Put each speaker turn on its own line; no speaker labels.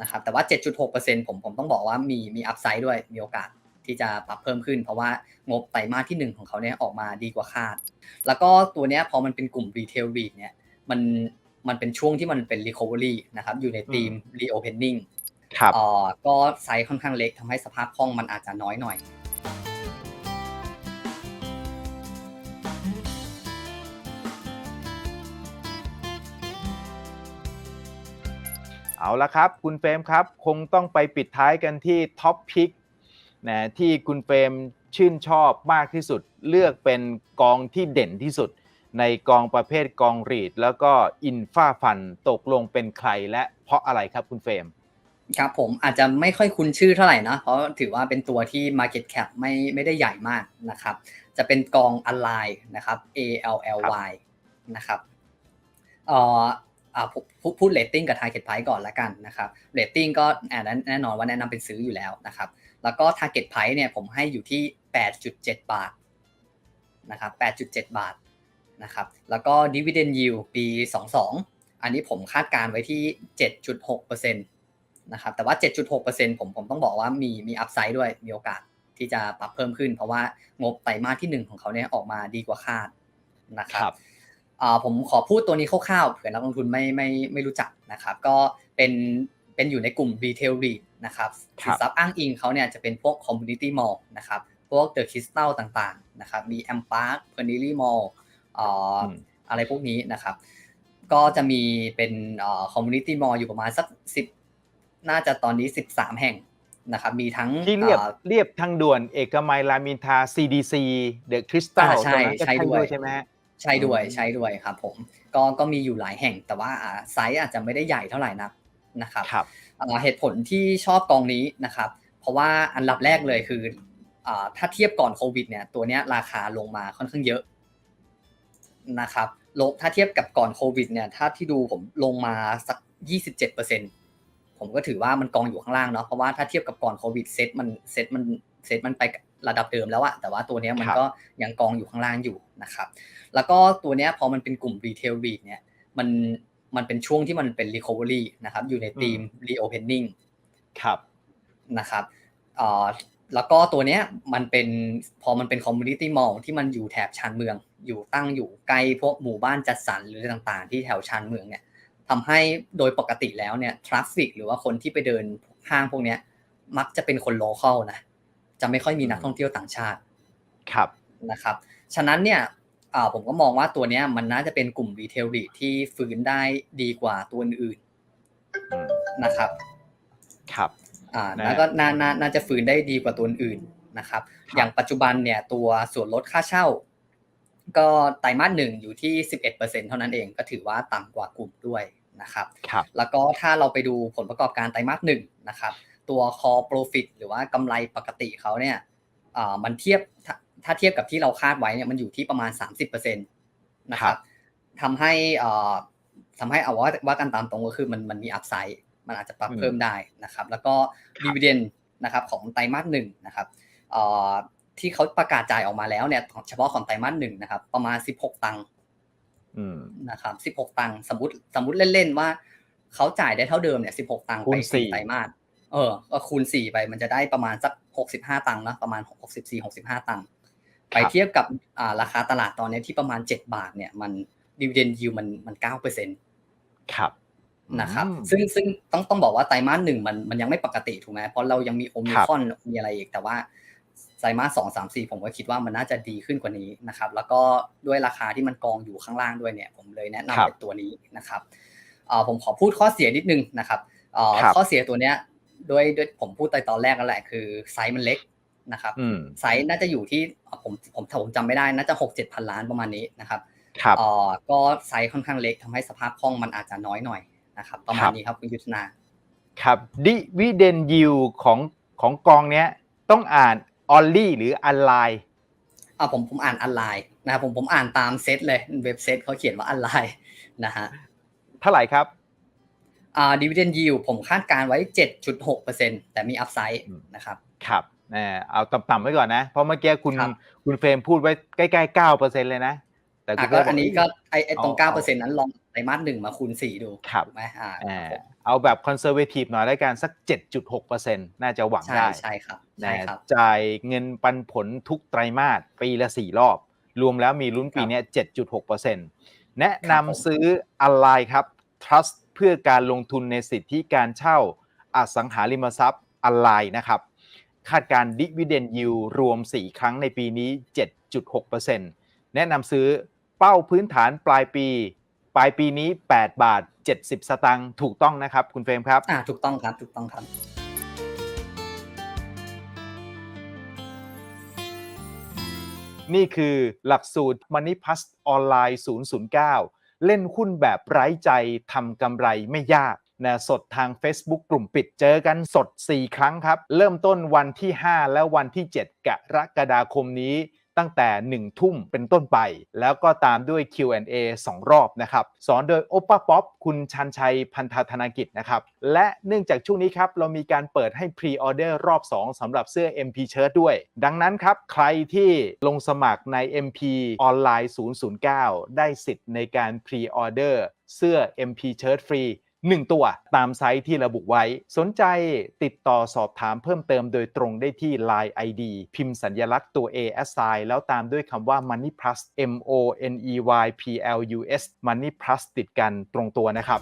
นะครับแต่ว่า 7.6%ผมผมต้องบอกว่ามีมีอัพไซด์ด้วยมีโอกาสที่จะปรับเพิ่มขึ้น เพราะว่างบไตรมาสที่ 1 ของเขาเนี่ยออกมาดีกว่าคาด แล้วก็ตัวเนี้ยพอมันเป็นกลุ่มรีเทลรีเนี่ยมันมันเป็นช่วงที่มันเป็น Recovery นะครับอยู่ในธีม Reopening
ครับ
เอ่อก็ไซส์ค่อนข้างเล็กทำให้สภาพคล่องมันอาจจะน้อยหน่อย
เอาละครับ คุณเฟรมครับ คงต้องไปปิดท้ายกันที่ท็อปพิกนะที่คุณเฟรมชื่นชอบมากที่สุด เลือกเป็นกองที่เด่นที่สุด ในกองประเภทกองรีด แล้วก็อินฟ้าฟันตกลงเป็นใครและเพราะอะไรครับคุณเฟรม
ครับผมอาจจะไม่ค่อยคุ้นชื่อเท่าไหร่นะเพราะถือว่าเป็นตัวที่ Market Cap ไม่ไม่ได้ใหญ่มากนะครับ จะเป็นกอง Align นะครับ A L L Y นะครับเอ่อ พูดเรตติ้งกับ Target Price ก่อนละกันนะครับเรตติ้งก็แน่นอนว่าแนะนำเป็นซื้ออยู่แล้วนะครับ แล้วก็ Target Price เนี่ยผมให้อยู่ที่ 8.7 บาทนะครับ 8.7 บาทนะครับแล้วก็ Dividend Yield ปี 22 อันนี้ผมคาดการไว้ที่ 7.6%นะครับแต่ว่า 7.6%ผมผมต้องบอกว่ามีมีอัพไซด์ด้วยมีโอกาสที่จะปรับเพิ่มขึ้น เพราะว่างบไตรมาสที่ 1 ของเขาเนี่ยออกมาดีกว่าคาดนะครับ
รบ
ผมขอพูดตัวนี้คร่าวๆเผื่อนักลงทุนไม่ไม่ไม่รู้จักนะครับ ก็เป็นเป็นอยู่ในกลุ่ม Retail REIT นะครับ
ครับ
สินทรัพย์อ้างอิงเขาเนี่ยจะเป็นพวก Community Mall นะครับ พวก The Crystal ต่างๆนะครับ มี M Park p e r n i l y Mall อ่า
อืม
อะไรพวกนี้นะครับ ก็จะมีเป็นอ่า Community Mall อยู่ประมาณสักสิบน่าจะตอนนี้ 13 แห่งนะครับ มีทั้ง
ที่เรียบ
อ่า
เรียบทางด่วนเอกมัยรามอินทรา CDC The Crystal
อ่าใช่
ตรงนั้นก็
ใช่
ใช่
ด้
ด้
ว
วยยใช่ไหมฮะ
ใช่ด้วย
อืม
ใช่ด้วยครับผมก็ก็มีอยู่หลายแห่งแต่ว่าอ่าไซส์อาจจะไม่ได้ใหญ่เท่าไหร่นักนะครับ
ครับ
อ่าเหตุผลที่ชอบกองนี้นะครับ เพราะว่าอันดับแรกเลยคืออ่าถ้าเทียบก่อนโควิดเนี่ยตัวเนี้ยราคาลงมาค่อนข้างเยอะนะครับลงถ้าเทียบกับก่อนโควิดเนี่ยถ้าที่ดูผมลงมาสัก 27%ผมก็ถือว่ามันกองอยู่ข้างล่างเนาะเพราะว่าถ้าเทียบกับก่อนโควิดเซ็ตมันเซ็ตมันเซ็ตมันไป ระดับเดิมแล้วอะแต่ว่าตัวเนี้ยมัน
ครับ
ก็ยังกองอยู่ข้างล่างอยู่นะครับ แล้วก็ตัวเนี้ยพอมันเป็นกลุ่มรีเทลรีเนี่ยมันมันเป็นช่วงที่มันเป็น recovery นะครับ อยู่ในธีม reopening
ครับ
นะครับเอ่อแล้วก็ตัวเนี้ยมันเป็นพอมันเป็น community mall ที่มันอยู่แถบชานเมือง อยู่ตั้งอยู่ใกล้พวกหมู่บ้านจัดสรรหรืออะไรต่างๆ ที่แถวชานเมืองเนี่ยทำให้โดยปกติแล้วเนี่ยทราฟฟิกหรือว่าคนที่ไปเดินห้างพวกเนี้ยมักจะเป็นคนโลเคอลนะ จะไม่ค่อยมีนักท่องเที่ยวต่างชาติ
ครับ
นะครับ ฉะนั้นเนี่ยอ่าผมก็มองว่าตัวเนี้ยมันน่าจะเป็นกลุ่มรีเทลรีที่ฟื้นได้ดีกว่าตัวอื่น
อืม
ๆนะครับ
ครับ
อ่า
นะ
แล้วก็น่าน่าน่าจะฟื้นได้ดีกว่าตัวอื่นนะครับ
ครับ
อย่างปัจจุบันเนี่ยตัวส่วนลดค่าเช่า ก็ไตรมาสหนึ่งอยู่ที่11%เท่านั้นเองก็ถือว่าต่ำกว่ากลุ่มด้วยนะครับ
ครับ
แล้วก็ถ้าเราไปดูผลประกอบการไตรมาสหนึ่งนะครับ ตัว core profit หรือว่ากำไรปกติเขาเนี่ยอ่ามันเทียบถ้าถ้าเทียบกับที่เราคาดไว้เนี่ยมันอยู่ที่ประมาณ 30%นะครับทำให้อ่าทำให้เอาว่าว่ากันตามตรงก็คือมันมันมีอัพไซด์มันอาจจะปรับ
อืม
เพิ่มได้นะครับ แล้วก็
ครับ
ดีเวเดนนะครับของไตรมาสหนึ่งนะครับอ่าที่เขาประกาศจ่ายออกมาแล้วเนี่ยเฉพาะของไตรมาสหนึ่งนะครับ ประมาณ 16 ตังค์
อืม
นะครับสิบหกตังค์สมมติสมมติเล่นๆว่าเขาจ่ายได้เท่าเดิมเนี่ยสิบหกตังค์
คู
ไป
ณสี่
สี่ไตรมาส เออก็คูณสี่ไปมันจะได้ประมาณสักหกสิบห้าตังค์นะประมาณหกสิบสี่หกสิบห้าตังค์ไปเทียบกับอ่าราคาตลาดตอนนี้ที่ประมาณเจ็ดบาทเนี่ยมันดีเวเดนยิวมันมันเก้าเปอร์เซ็นต์
ครับ
นะครับ
อืม
ซึ่งซึ่งต้องต้องบอกว่าไตรมาสหนึ่งมันมันยังไม่ปกติถูกไหมเพราะเรายังมีโอมิครอนมีอะไรอีกแต่ว่าไตรมาสสองสามสี่ผมก็คิดว่ามันน่าจะดีขึ้นกว่านี้นะครับ แล้วก็ด้วยราคาที่มันกองอยู่ข้างล่างด้วยเนี่ย ผมเลยแนะนำเป็นตัวนี้นะครับเอ่อผมขอพูดข้อเสียนิดนึงนะครับเอ่อ
ครับ
ข้อเสียตัวเนี้ย ด้วยด้วยผมพูดในตอนแรกนั่นแหละคือไซส์มันเล็กนะครับ
อืม
ไซส์น่าจะอยู่ที่เอ่อผมผมผมจำไม่ได้น่าจะหกเจ็ดพันล้านประมาณนี้นะครับ
ครับ
เอ่อก็ไซส์ค่อนข้างเล็กทำให้สภาพคล่องมันอาจจะน้อยหน่อยนะครับประมา
ครั
ณ
บ
นี้ครับคุณยุทธนา
ครับดิวิเดนยิวของของกองเนี้ยต้องอ่านออลลี่หรืออันไลน์
อ่าผมผมอ่านออนไลน์นะครับผมผมอ่านตามเซตเลยเว็บเซตเขาเขียนว่าออนไลน์นะฮะ
เท่าไหร่ครับ
อ่าดีเวเดนยิวผมคาดการไว้ 7.6%แต่มีอัพไซด์
อืม
นะครับ
ครับแหมเอาต่ำๆไว้ก่อนนะ เพราะเมื่อกี้คุณ
ครับ
คุณเฟรมพูดไว้ใกล้ๆเก้าเปอร์เซ็นเลยนะ แต่
อะ
คุณ
ก็
เฟรมบ
อันนี้ก็ไอไอตรง
เอา
เก้า
เอา
เปอร์เซ็นต์นั้นลองไตรมาสหนึ่งมาคูณสี่ดู
ครับ
ถูกไหมอ่า
อ่า
ครับผม
เอาแบบคอนเซอร์เวทีฟหน่อยแล้วกันสัก 7.6%น่าจะหวัง
ใช่
ได้
ใช่ครับ
นะ
ใช่ครับ
จ่ายเงินปันผลทุกไตรมาสปีละ 4 รอบ รวมแล้วมีลุ้นปีเนี้ย7.6%แนะ
ครับผม
นำซื้ออะไรครับ trust เพื่อการลงทุนในสิทธิการเช่าอสังหาริมทรัพย์อะไรนะครับ คาดการดิวิเดนยิวรวม 4 ครั้งในปีนี้ 7.6%แนะนำซื้อเป้าพื้นฐานปลายปี ปลายปีนี้ 8 บาท 70 สตางค์ถูกต้องนะครับ คุณเฟรมครับ
อ่าถูกต้องครับถูกต้องครับ
นี่คือหลักสูตร Money Plus ออนไลน์ 009 เล่นหุ้นแบบไร้ใจทำกำไรไม่ยากนะสดทาง Facebook กลุ่มปิดเจอกันสด 4 ครั้งครับ เริ่มต้นวันที่ 5 และวันที่ 7 กรกฎาคมนี้ ตั้งแต่ 1 ทุ่มเป็นต้นไป แล้วก็ตามด้วย Q&A 2 รอบนะครับสอนโดยโอปป้าป๊อปคุณชันชัยพันธธนากิจนะครับและเนื่องจากช่วงนี้ครับเรามีการเปิดให้พรีออเดอร์รอบ 2สำหรับเสื้อ MP Shirt ด้วย ดังนั้นครับใครที่ลงสมัครใน MP ออนไลน์ 009 ได้สิทธิ์ในการพรีออเดอร์เสื้อ MP Shirt ฟรี 1 ตัวตามไซต์ที่ระบุไว้ สนใจติดต่อสอบถามเพิ่มเติมโดยตรงได้ที่ Line ID พิมพ์สัญลักษณ์ตัว A s i แล้วตามด้วยคำว่า Money Plus M O N E Y P L U S Money Plus ติดกันตรงตัวนะครับ